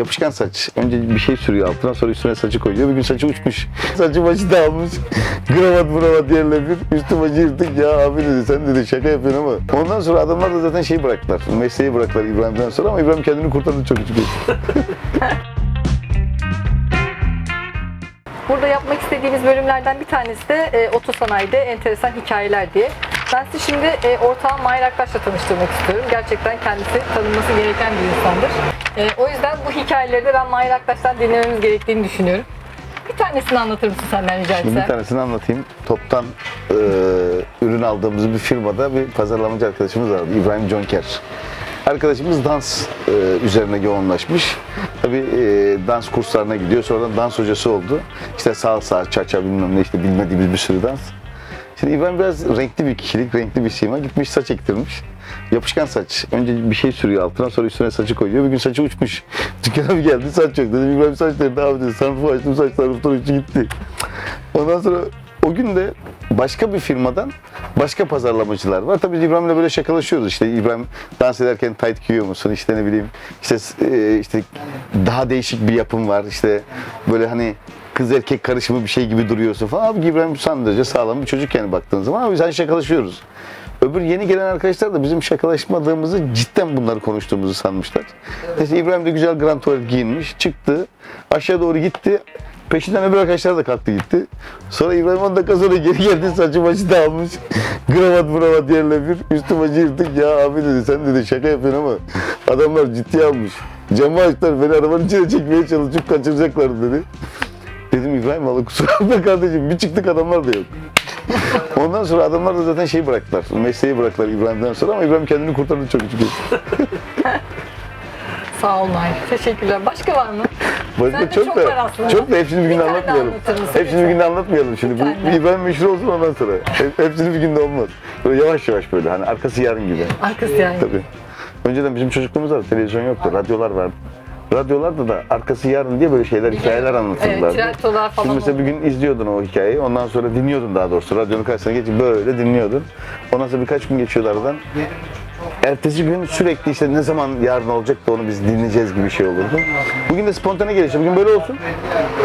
Yapışkan saç. Önce bir şey sürüyor altına sonra üstüne saçı koyuyor. Bir gün saçı uçmuş. Saçı başı dağılmış. Kravat mıravat yerle bir. Üstü başı yırtık. Ya abi dedi sen dedi şaka yapıyorsun ama. Ondan sonra adamlar da zaten şeyi bıraktılar. Mesleği bıraktılar İbrahim'den sonra ama İbrahim kendini kurtardı çok şükür. Burada yapmak istediğimiz bölümlerden bir tanesi de e, otosanayide enteresan hikayeler diye. Ben sizi şimdi e, ortağım Mahir Aktaş'la tanıştırmak istiyorum. Gerçekten kendisi tanınması gereken bir insandır. E, o yüzden bu hikayeleri de ben Mahir Aktaş'tan dinlememiz gerektiğini düşünüyorum. Bir tanesini anlatır mısın senden rica Şimdi bir tanesini anlatayım. Toptan e, ürün aldığımız bir firmada bir pazarlamacı arkadaşımız vardı. İbrahim Conker. Arkadaşımız dans e, üzerine yoğunlaşmış. Tabii e, dans kurslarına gidiyor. Sonradan dans hocası oldu. İşte salsa, çaça bilmem ne işte bilmediğimiz bir sürü dans. Şimdi İbrahim biraz renkli bir kişilik, renkli bir sima. Gitmiş saç ektirmiş. Yapışkan saç. Önce bir şey sürüyor altına sonra üstüne saçı koyuyor. Bir gün saçı uçmuş. Dükkana bir geldi saç yok. Dedim İbrahim saç nerede abi dedi. Sarfı açtım saçlar ruftan uçtu gitti. Ondan sonra o gün de başka bir firmadan başka pazarlamacılar var. Tabii İbrahim'le böyle şakalaşıyoruz. İşte İbrahim dans ederken tight giyiyor musun? İşte ne bileyim işte e, işte daha değişik bir yapım var. İşte böyle hani kız erkek karışımı bir şey gibi duruyorsun falan. Abi İbrahim son derece sağlam bir çocuk yani baktığın zaman. Ama biz hani şakalaşıyoruz. Öbür yeni gelen arkadaşlar da bizim şakalaşmadığımızı cidden bunları konuştuğumuzu sanmışlar. İşte İbrahim de güzel grand tuvalet giyinmiş. Çıktı. Aşağı doğru gitti. Peşinden öbür arkadaşlar da kalktı gitti. Sonra İbrahim 10 dakika sonra geri geldi saçı başı dağılmış. Kravat mıravat yerle bir. Üstü başı yırtık. Ya abi dedi sen dedi şaka yapıyorsun ama adamlar ciddiye almış. Camı açtılar beni arabanın içine çekmeye çalışıp kaçıracaklar dedi. Dedim İbrahim valla kusura bakma kardeşim bir çıktık adamlar da yok. Ondan sonra adamlar da zaten şeyi bıraktılar. Mesleği bıraktılar İbrahim'den sonra ama İbrahim kendini kurtardı çok şükür. Sağ ol Mahir. Teşekkürler. Başka var mı? Başka çok, çok da var aslında. çok da hepsini bir Bir günde anlatmayalım. Hepsini bir günde anlatmayalım şimdi. Bir Bu tane. İbrahim meşhur olsun ondan sonra. Hep- Hepsini bir günde olmaz. Böyle yavaş yavaş böyle hani arkası yarın gibi. Arkası yani. Tabii. Önceden bizim çocukluğumuzda da televizyon yoktu. Radyolar vardı. Radyolarda da arkası yarın diye böyle şeyler, hikayeler anlatırlardı. Evet, falan Şimdi mesela bir gün izliyordun o hikayeyi, ondan sonra dinliyordun daha doğrusu. Radyonun karşısına geçip böyle dinliyordun. Ondan sonra birkaç gün geçiyordu aradan. Ertesi gün sürekli işte ne zaman yarın olacak da onu biz dinleyeceğiz gibi bir şey olurdu. Bugün de spontane gelişi. Bugün böyle olsun.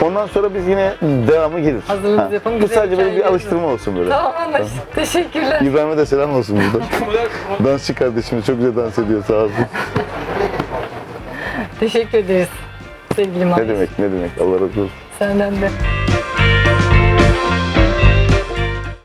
Ondan sonra biz yine devamı gelir. Hazırlığımızı yapalım, Bu güzel sadece böyle bir alıştırma olsun böyle. Tamam anlaştık. Teşekkürler. İbrahim'e de selam olsun burada. Dansçı kardeşimiz çok güzel dans ediyor sağ olsun. Teşekkür ederiz. Sevgili Mahir. Ne demek ne demek Allah razı olsun. Senden de.